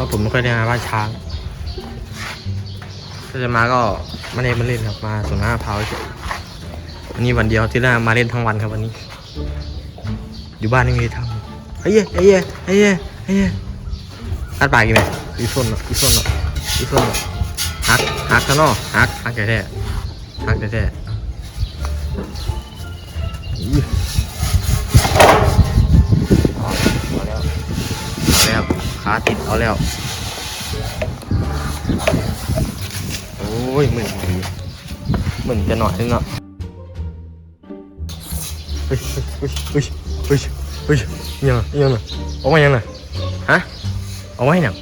ราะผมไม่ค่อยได้มาบ้านช้าง ถ้าจะมาก็มาเล่นมาเล่นครับมาสวนน้าพร้าวเฉยวันนี้วันเดียวที่ได้มาเล่นทั้งวันครับวันนี้ อยู่บ้านไม่มีอะไรทำเฮ้ยเฮ้ยเฮ้ยเฮ้ยอัดปากกี่ไหมอีส้นเนาะอีส้นเนาะอีส้นเนาะฮักฮักข้างนอกฮักฮักแท้ๆฮักแท้ๆอีเอาแล้วเอาแล้ว ขาติดเอาแล้ว โอ้ยเหมือนเหมือนจะหน่อยนึงเนาะเฮ้ยเฮ้ยเฮ้ยเฮ้ยเฮ้ยยังไงยังไงออกมายังไงฮะออกมาให้หนัง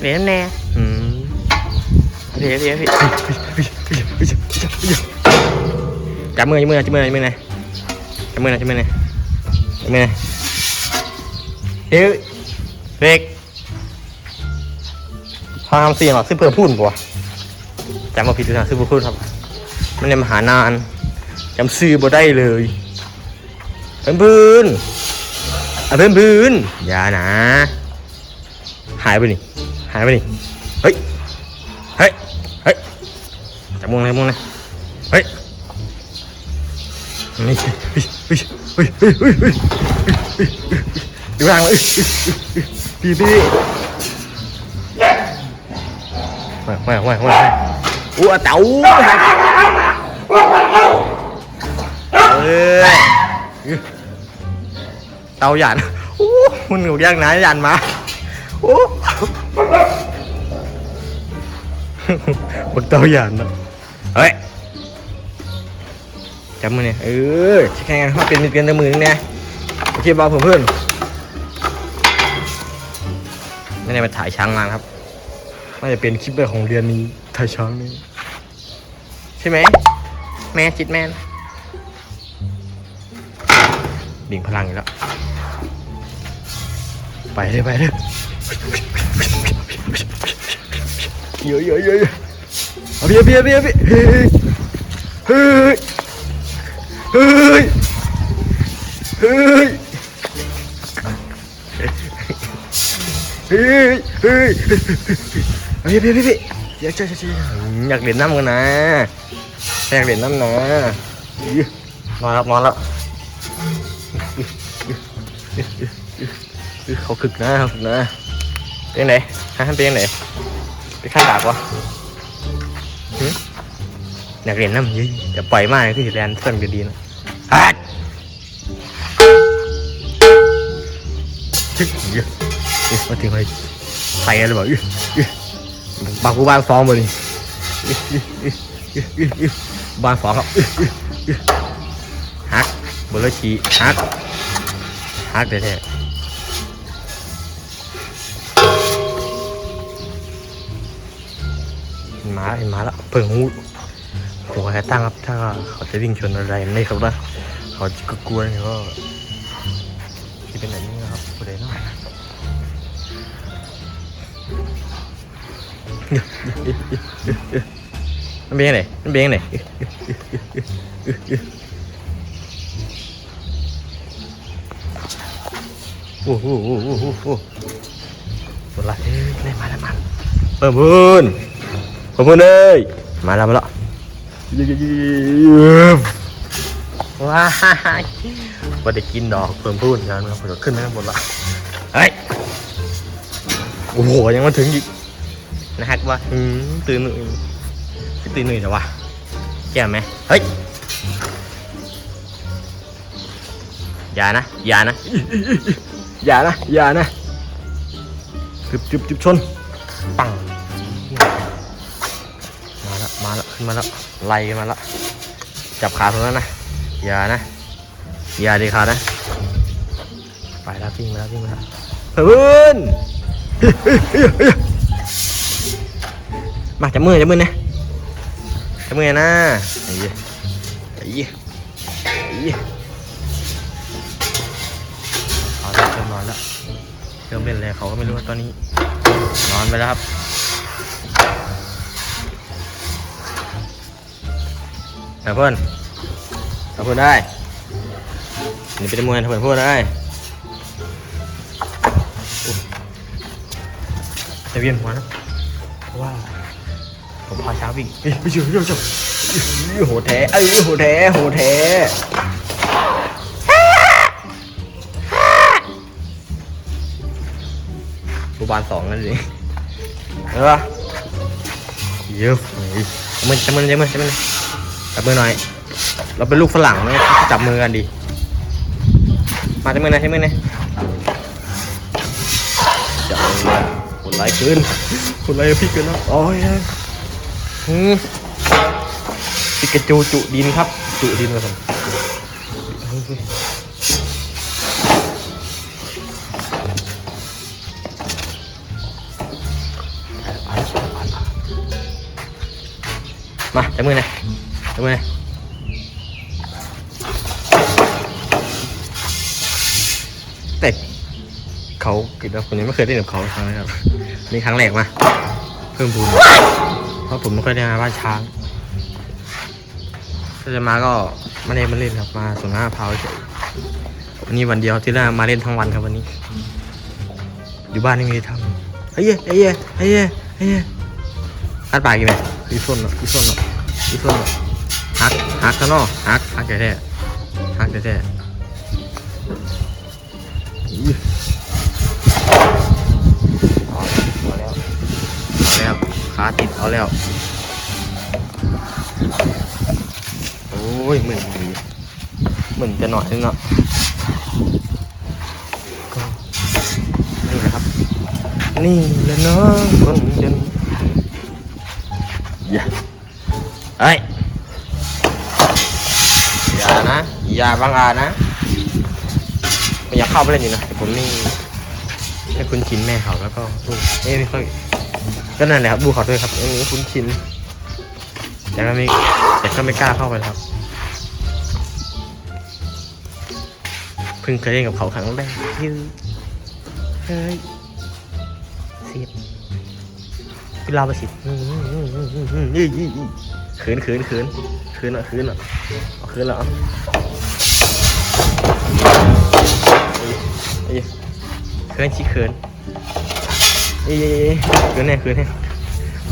เดี๋ยวแน่อืมเดี๋ยวเดี๋ยวเดี๋ยวจับมือจับมือจับมือจับมือไหนจับมือไหนจับมือไหนจับมือไหนเฮ้ย เด็กพามเสียงหรอซึ่งเพื่อพูดปะจำมาผิดนะซื้อบุพูดครับมันเลยมาหานานจำซื้อบ่ได้เลยเพื่อนพื้นอะเพื่อนพื้นอย่านะ หายไปนี่หายไปนี่เฮ้ยเฮ้ยเฮ้ยจับมวงเลยมวงเลยเฮ้ยนี่เฮ้ยเฮ้ยเฮ้ยเฮ้ยเฮ้ยเฮ้ยเฮ้ยดูทางเลย พี่พี่ไม่ไม่ไม่ไม่อู้เต๋าเออเตาหยานอู้มันหนูเรียกนะหยานมาอู้บักเตาหยานนะเฮ้ยจำมือเนี่ยเออแข่งกันเขาเป็นเป็นในมือนึงเนี่ยโอเคบอลเพื่อน ไม่ได้มาถ่ายช้างมาครับน่าจะเป็นคลิปแรกของเดือนนี้ถ่ายช้างนี่ใช่ไหมแม่จิตแม่ดิ่งพลังอีกแล้ว ไปเลยไปเลยเยอะเยอะเยอะเยอะเอาพี่เอาพี่เอาพี่เอาพี่เฮ้ยเฮ้ยเฮ้ย เฮ้ยเฮ้ยเฮ้ยพี่พี่พี่อยากเจอเจอยากเล่นน้ำกันนะอยากเล่นน้ำนะอื้อนอนแล้วนอนแล้วเขาคึกนะเขาคึกนะเป็นไหนฮะเป็นยังไงไปข้างดาบวะอยากเล่นน้ำยี่จะปล่อยมากคือสิแลนเพื่อนก็ดีนะฮัดทึ กเยอะอื้อมาถึงไปใส่อะไรบอกอื้ออื้อบางกูบ้านฟองมาดิอื้ออื้ออื้ออื้ออื้ออื้อบ้านฟองครับฮักบนรถขี่ฮักฮักแท้ๆเห็นหมาเห็นหมาแล้วเพิ่งหูหัวแค่ตั้งครับถ้าเขาจะวิ่งชนอะไรไม่ครับนะเขาก็กลัวเนี่ยก็ มันเป็นยังไงมันเป็นยังไงโอ้โหโอ้โหโอ้โหโอ้โหหมดละเอ้ยได้มาแล้วมาเพิ่มพูนเพิ่มพูนเอ้ยมาแล้วมาแล้วว้ายว่าได้กินดอกเพิ่มพูนกันครับเดี๋ยวขึ้นไปข้างบนละเฮ้ยโอ้โหยังมาถึงอีก นะฮะว่าอืมตื่นหนึ่งตื่นหนึ่งแต่ว่าแก่ไหมเฮ้ยอย่านะอย่านะอย่านะอย่านะจุบจุบจุบชนปังมาแล้วมาแล้วขึ้นมาแล้วไล่กันมาแล้วจับขาตรงนั้นนะอย่านะอย่าดีขานะไปแล้ววิ่งมาแล้ววิ่งมาแล้วเพื่อน มาจับมือจับมือนะจับมือนะไอ้ยี่ไอ้ยี่ไอ้ยี่เอาละเริ่มนอนแล้วเริ่มเล่นแล้วเขาก็ไม่รู้ว่าตอนนี้นอนไปแล้วครับเอาเพื่อนเอาเพื่อนได้นี่เป็นมวยเอาเพื่อนพูดได้จะเวียนหัวนะเพราะว่า ผมพอเช้าวิ่งเอ้ยไปเชื่อไปเชื่อไปเชื่อเอ้ยโหดแท้เอ้ยโหดแท้โหดแท้รูบานสองนั่นเองเห็นปะเยอะเลยมันจะมันจะมันจะมันจับมือหน่อย เราเป็นลูกฝรั่งนะจับมือกันดีมาจับมือหน่อยจับมือหน่อยจับมือหน่อยคนไล่ขึ้นคนไล่พี่ขึ้นแล้วโอ้ย อืมปิกาจูจุดินครับ จุดินครับมาจับมือหน่อยจับมือหน่อยแต่เขาคิดว่าผมยังไม่เคยได้กับเขาครั้งนะครับนี่ครั้งแรกมา เพิ่มพูน เพราะผมไม่เคยได้มาบ้านช้าง ถ้าจะมาก็มาเล่นมาเล่นครับมาสวนน้าพร้าวเฉยวันนี้วันเดียวที่ได้มาเล่นทั้งวันครับวันนี้ อยู่บ้านไม่มีอะไรทำเฮ้ยเฮ้ยเฮ้ยเฮ้ยอัดปากกี่ไหมอีส้นเนาะอีส้นเนาะอีส้นเนาะฮักฮักข้างนอกฮักฮักแท้ๆฮักแท้ๆ แล้ว โอ้ยเหมือนเหมือนจะหน่อยนึงเนาะนี่นะครับ นี่แหละเนาะคนจนอย่าเอ้ยอย่านะ อย่าบังอาจนะไม่อยากเข้าไปเล่นอยู่นะแต่ผมนี่ให้คุ้นชินแม่เขาแล้วก็ลูกเอ้ยไม่ค่อย ก็นั่นแหละครับดูเขาด้วยครับอันนี้คุ้นชินแต่ก็ไม่แต่ก็ไม่กล้าเข้าไปครับเพิ่งเคยเล่นกับเขาครั้งแรกที่เฮ้ยเสียบพี่ลาไปสิอืมอืมอืมอืมอืมอืมยี่ยี่ยี่ขืนเขืนขืนขืนอะขืนอะเขืนแล้วอะเอ้ยเอ้ยเขินชิเขิน เอ้ยเขินแน่เขินแน่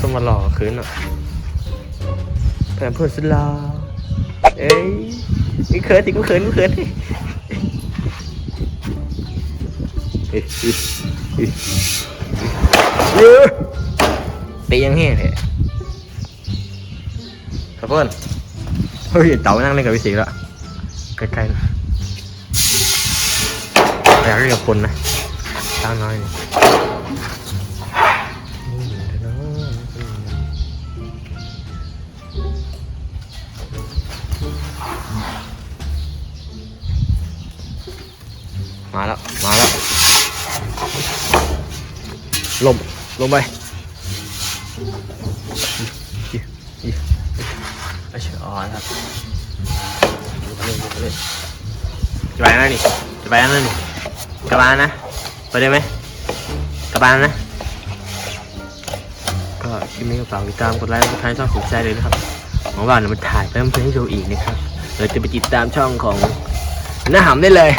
สมมาหล่อเขินอะแผ่นเพื่อนสุดล่อเอ้ยนี่เขินสิกูเขินกูเขินเฮ้ยเฮ้ยยเฮ้ยเฮ้ยตียังแห้งแท้ครับเพื่อนเฮ้ยเต๋านั่งเล่นกับพี่สิงแล้วใกล้ๆนะอยากเล่นกับคนนะตั้งน้อยนี่ มาแล้ว มาแล้วลมลงไปอีอีไอ้เชื่ออ่อนครับลงไปเล่นลงไปเล่นจะไปนั่นนี่จะไปนั่นนี่กลับบ้านนะ ไปได้ไหมกลับบ้านนะ ก็คลิปนี้ก็ฝากติดตามกดไลค์กดไลค์ช่องสุดใจเลยนะครับหวังว่าเดี๋ยวมันถ่ายเพิ่มเพื่อให้ดูอีกนะครับเราจะไปติดตามช่องของหน้าหำได้เลย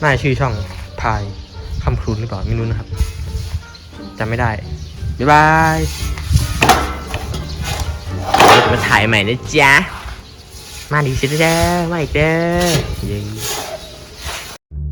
น่าจะชื่อช่องพายคำครูนหรือเปล่าไม่รู้นะครับจำไม่ได้ บ๊ายบายเราจะมาถ่ายใหม่นะจ๊ะ มาดีสิเด้อมาอีกเด้อเย้